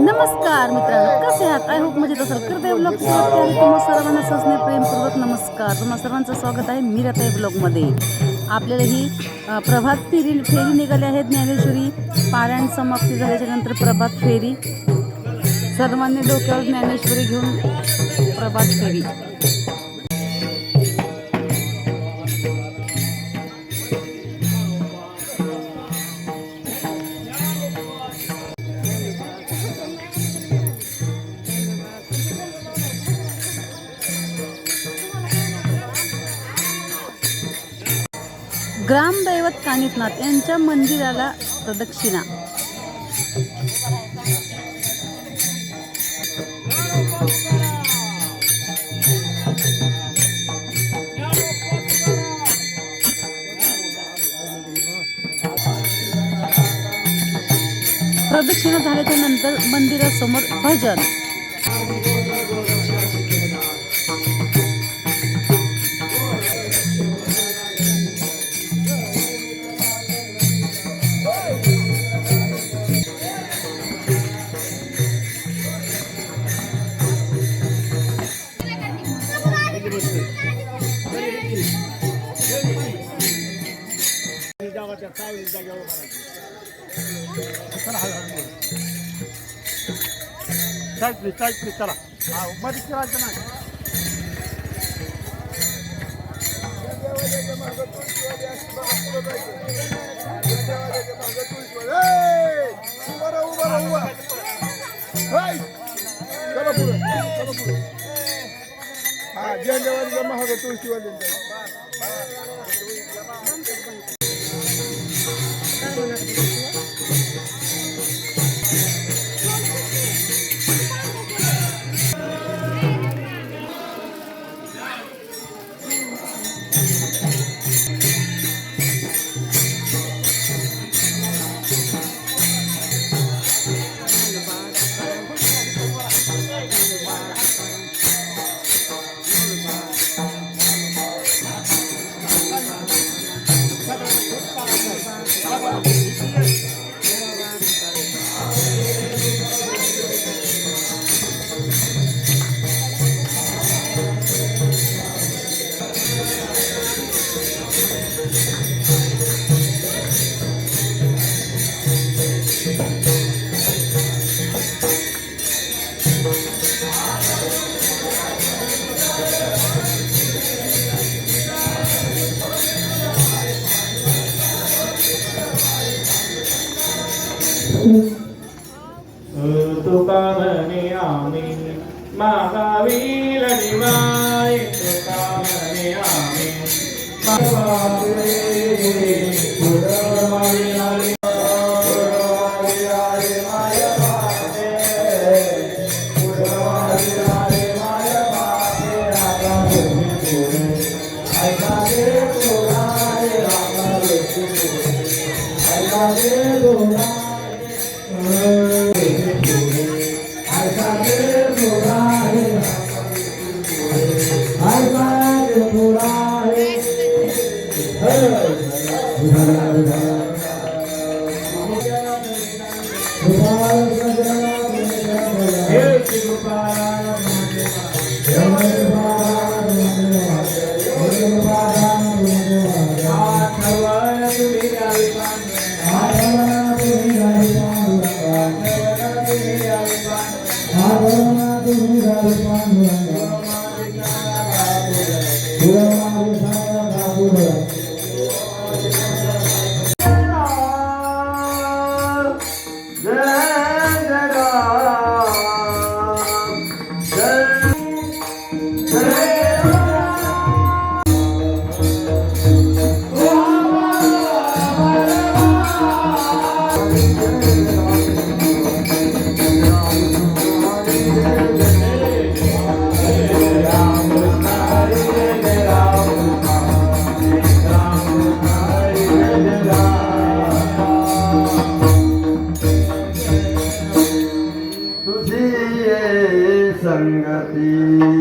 नमस्कार मित्रांनो कसे आहात? आय होप म्हणजे तसं करते ब्लॉग तुम्हा सर्वांना सजने प्रेमपूर्वक नमस्कार. तुम्हा सर्वांचं स्वागत आहे मीराताई ब्लॉगमध्ये आपल्याला ही प्रभात फेरी फेरी निघाली आहे ज्ञानेश्वरी. पारायण समाप्ती झाल्याच्यानंतर प्रभात फेरी. सर्वांनी डोक्यावर ज्ञानेश्वरी घेऊन प्रभात फेरी. ग्रामदैवत कानिफनाथ यांच्या मंदिराला प्रदक्षिणा. प्रदक्षिणा झाल्याच्यानंतर मंदिरासमोर भजन. साईड प्लीज साईड प्लीज चला हा मध्ये फिरायचं नाही झेंडेवाडीचा महाग तुळशीवाली तुका म्हणे आम्ही मागावी लढिवाय तुका म्हणे आम्ही तुझी ये संगती.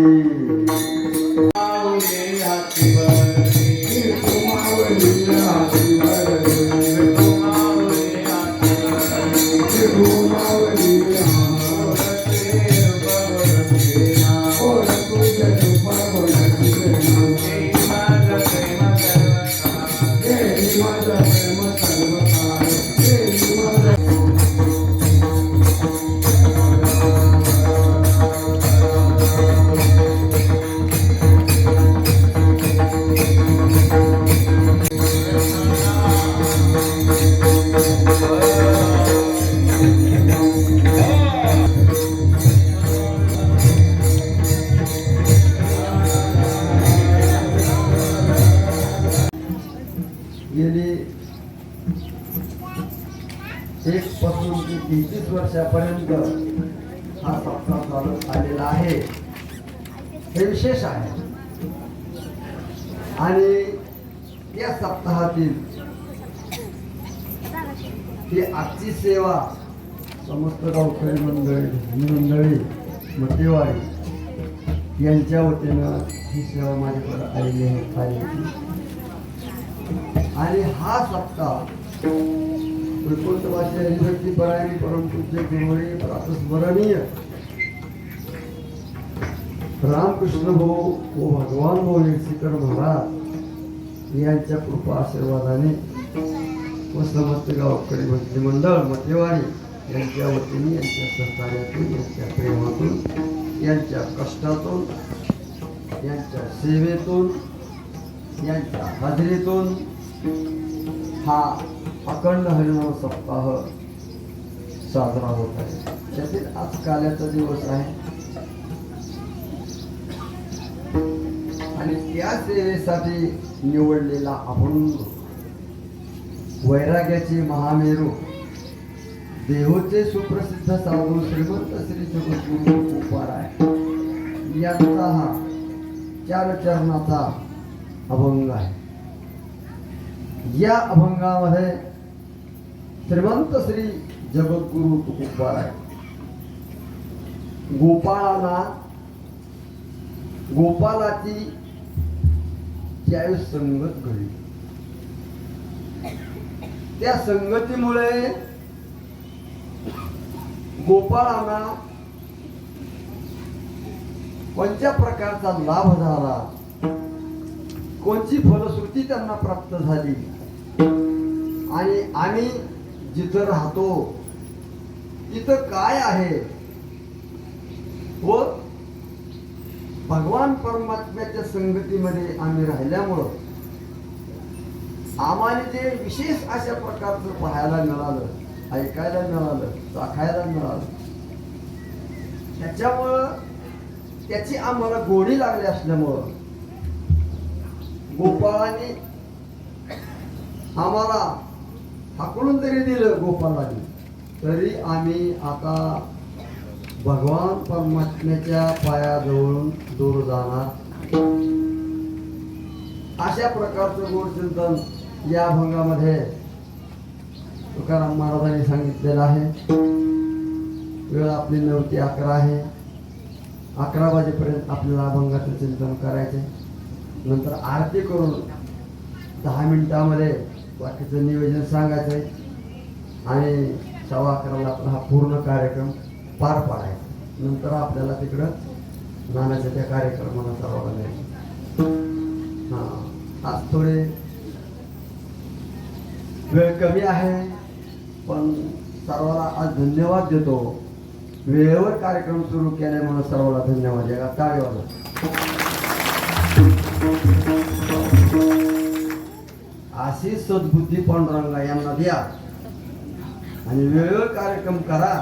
एक पासून ते तेहतीस वर्षापर्यंत हा सप्ताह चालत आलेला आहे. हे विशेष आहे. आणि या सप्ताहातील ही आजची सेवा समस्त गावकरी मंडळी मंडळी मतेवाडी यांच्या वतीनं ही सेवा माझ्याकडे आलेली आहे. आणि हा सप्ताह वैकुंठवासी हरिभक्ती परायणी परमपूज्य गुरुवरी प्रातस्मरणीय रामकृष्ण हो, भाऊ व भगवान हो, भाऊ येळसीकर महाराज यांच्या कृपा आशीर्वादाने व समस्त गावकडे भक्ती मंडळ मतेवाडी यांच्या वतीने यांच्या सहकार्यातून यांच्या प्रेमातून यांच्या कष्टातून यांच्या सेवेतून यांच्या हाजरीतून हा अखंड हरिनाम सप्ताह साजरा होत आहे. त्यातील आज काल्याचा दिवस आहे. आणि त्या सेवेसाठी निवडलेला अभंग वैराग्याचे महामेरू देहोचे सुप्रसिद्ध साधू श्रीमंत श्री जगद्गुरु उपाराय यांचा हा चार चरणाचा अभंग आहे. या अभंगामध्ये श्रीमंत श्री जगद्गुरु तुकोबाराय गोपाळाला गोपालाची ज्यावेळेस संगत घडली. त्या संगतीमुळे गोपाळांना कोणत्या प्रकारचा लाभ झाला? कोणची फलश्रुती त्यांना प्राप्त झाली? आणि आम्ही जिथं राहतो तिथं काय आहे? व भगवान परमात्म्याच्या संगतीमध्ये आम्ही राहिल्यामुळं आम्हाला जे विशेष अशा प्रकारचं पाहायला मिळालं ऐकायला मिळालं चाखायला मिळालं त्याच्यामुळं त्याची आम्हाला गोडी लागली असल्यामुळं गोपाळाने आम्हाला हाकलून तरी दिलं गोपालाने तरी आम्ही आता भगवान परमात्म्याच्या पायाजवळून दूर जाणार. अशा प्रकारचं गोड चिंतन या भंगामध्ये तुकाराम महाराजांनी सांगितलेलं आहे. वेळ आपली नऊ ते अकरा आहे. अकरा वाजेपर्यंत आपल्याला अभंगाचं चिंतन करायचे नंतर आरती करून दहा मिनिटामध्ये बाकीचं नियोजन सांगायचं आहे. आणि सव्वा अकराला आपला हा पूर्ण कार्यक्रम पार पाडायचा. नंतर आपल्याला तिकडं नानाच्या त्या कार्यक्रमाला सर्वांना जायचं हां आज थोडे वेळ कमी आहे पण सर्वाला आज धन्यवाद देतो. वेळेवर कार्यक्रम सुरू केल्यामुळे सर्वाला धन्यवाद. धन्यवाद या टाळेवाला अशी सद्बुद्धी पांडुरंगा यांना द्या. आणि वेळेवर कार्यक्रम करा.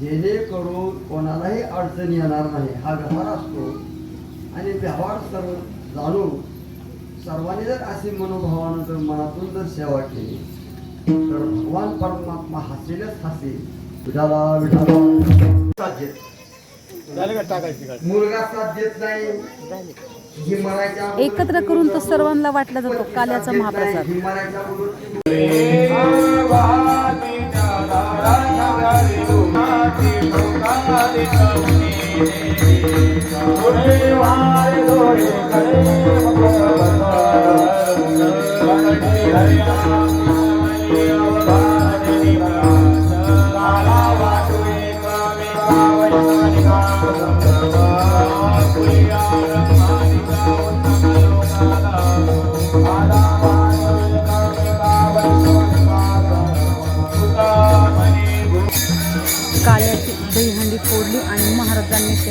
जेणेकरून कोणालाही अडचण येणार नाही. हा व्यवहार असतो. आणि व्यवहार सर्व जाणून सर्वांनी जर अशी मनोभावानं जर मनातून जर सेवा केली तर भगवान परमात्मा हसेलच हसेल. विठाला विठाला मुलगा साथ देत नाही. एकत्र करून तो सर्वांना वाटला जातो काल्याचा महाप्रसाद.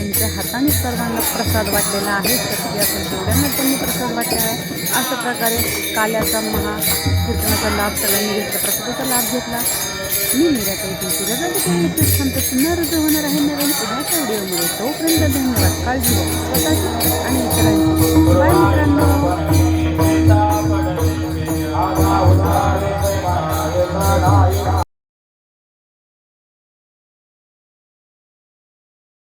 त्यांच्या हाताने सर्वांना प्रसाद वाटलेला आहे तर यातून त्यांनी प्रसाद वाटला आहे अशा प्रकारे काल्याचा महा कीर्तनाचा लाभ सगळ्यांनी घेतला प्रसादाचा लाभ घेतला मी निराकरी तुमची रजा सुंदर पुन्हा रुजू होणार आहे नवीन उद्याच्या व्हिडिओमध्ये तोपर्यंत धन्यवाद काळजी स्वतःची आणि इतरांची बाय मित्रांनो